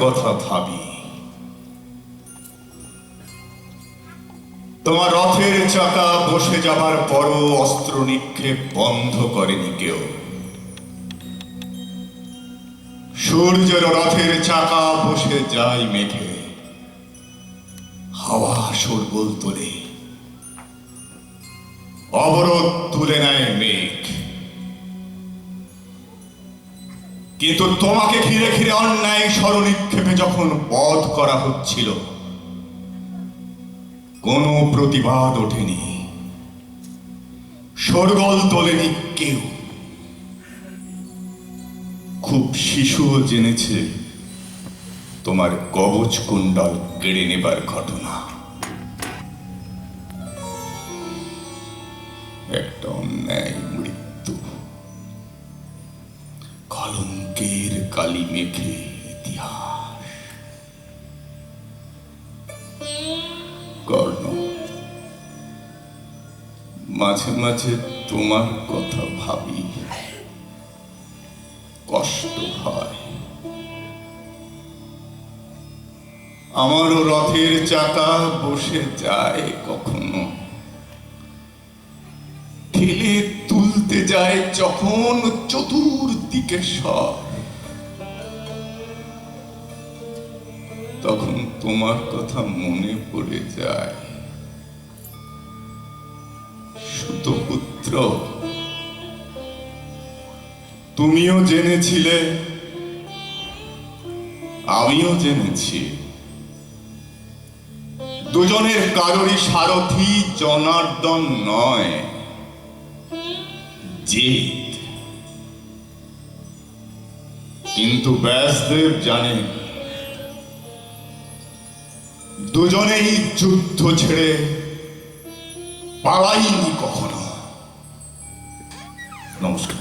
কথা ভাবি। তোমার রথের চাকা বসে যাবার পরও অস্ত্র নিক্ষেপ বন্ধ করেনি কেউ। সূর্যের রথের চাকা বসে যায় মেঘে। হাওয়া সরবল তোলে। অবরোধ তুলে নেয় মেঘ। কিন্তু তোমাকে ঘিরে ঘিরে অন্যায় স্মরণিক্ষেপে যখন বধ করা হচ্ছিল, কোনো প্রতিবাদ ওঠেনি। সরগল তোলেনি কেউ। খুব শিশুও জেনেছে তোমার কবচ কুণ্ডল কেড়ে নেবার ঘটনা। একটা অন্যায় কলঙ্কের কালি মেঘে ইতিহাস। কর্ণ, মাঝে মাঝে তোমার কথা ভাবি। কষ্ট হয়। আমারও রথের চাকা বসে যায় কখনো। ঠেলে তুলতে যায় যখন চতুর্দিকে সব তখন তোমার কথা মনে পড়ে যায়। সুতপুত্র, তুমিও জেনেছিলে, আমিও জেনেছি। দুজনের কারোরই সারথি জনার্দন নয় কিন্তু ব্যাসদেব জানেন দুজনেই যুদ্ধ ছেড়ে পালাইনি কখনো। নমস্কার।